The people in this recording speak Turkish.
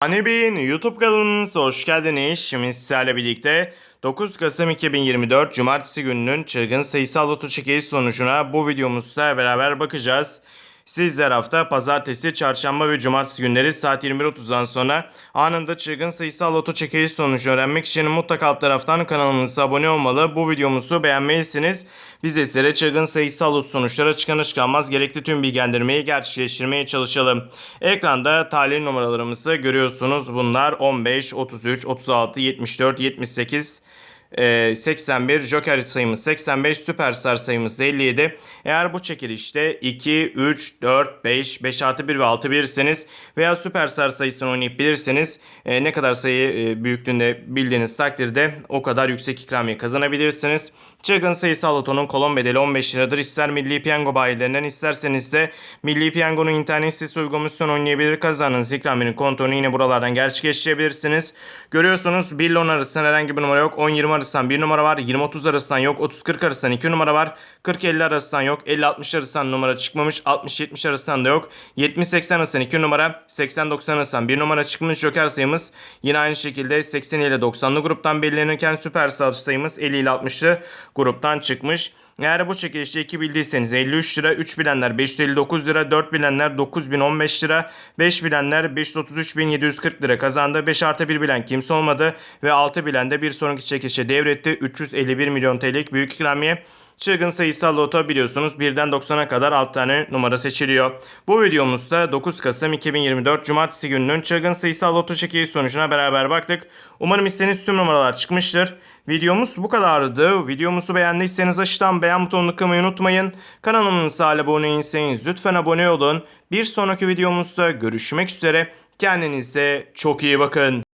Hani Bey'in YouTube kanalımıza hoş geldiniz. Şimdi sizlerle birlikte 9 Kasım 2024 Cumartesi gününün çılgın sayısal loto çekiliş sonucuna bu videomuzda beraber bakacağız. Sizler hafta pazartesi, çarşamba ve cumartesi günleri saat 21.30'dan sonra anında çılgın sayısal loto çekiliş sonucu öğrenmek için mutlaka alt taraftan kanalımıza abone olmalı. Bu videomuzu beğenmelisiniz. Biz de sizlere çılgın sayısal loto sonuçları çıkanır çıkanmaz gerekli tüm bilgilendirmeyi gerçekleştirmeye çalışalım. Ekranda talih numaralarımızı görüyorsunuz. Bunlar 15, 33, 36, 74, 78, ee, 81 Joker sayımız 85 Süperstar sayımız da 57. Eğer bu çekilişte 2, 3, 4, 5, 5 artı 1 ve 6 bilirseniz veya Süperstar sayısını oynayıp bilirseniz e, ne kadar sayı e, büyüklüğünde bildiğiniz takdirde o kadar yüksek ikramiye kazanabilirsiniz. Çılgın sayısal lotonun kolon bedeli 15 liradır. İster Milli Piyango bayilerinden isterseniz de Milli Piyango'nun internet sitesi uygulamasından oynayabilir. Kazandığınız ikraminin kontrolünü yine buralardan gerçekleştirebilirsiniz. Görüyorsunuz 1 ile 10 arasından herhangi bir numara yok. 10-20 arasından 1 numara var. 20-30 arasından yok. 30-40 arasından 2 numara var. 40-50 arasından yok. 50-60 arasından numara çıkmamış. 60-70 arasından da yok. 70-80 arasından 2 numara. 80-90 arasından 1 numara çıkmış. Joker sayımız yine aynı şekilde 80 ile 90'lı gruptan belirlenirken süper satış sayımız 50 ile 60'lı gruptan çıkmış. Eğer bu çekilişte 2 bildiyseniz 53 lira, 3 bilenler 559 lira, 4 bilenler 9015 lira, 5 bilenler 533.740 lira kazandı. 5 artı 1 bilen kimse olmadı ve 6 bilen de bir sonraki çekilişe devretti. 351 milyon TL'lik büyük ikramiye. Çılgın sayısal loto biliyorsunuz 1'den 90'a kadar 6 tane numara seçiliyor. Bu videomuzda 9 Kasım 2024 Cumartesi gününün çılgın sayısal loto çekiliş sonucuna beraber baktık. Umarım istediğiniz tüm numaralar çıkmıştır. Videomuz bu kadardı. Videomuzu beğendiyseniz aşağıdan beğen butonunu tıklamayı unutmayın. Kanalımıza abone değilseniz lütfen abone olun. Bir sonraki videomuzda görüşmek üzere. Kendinize çok iyi bakın.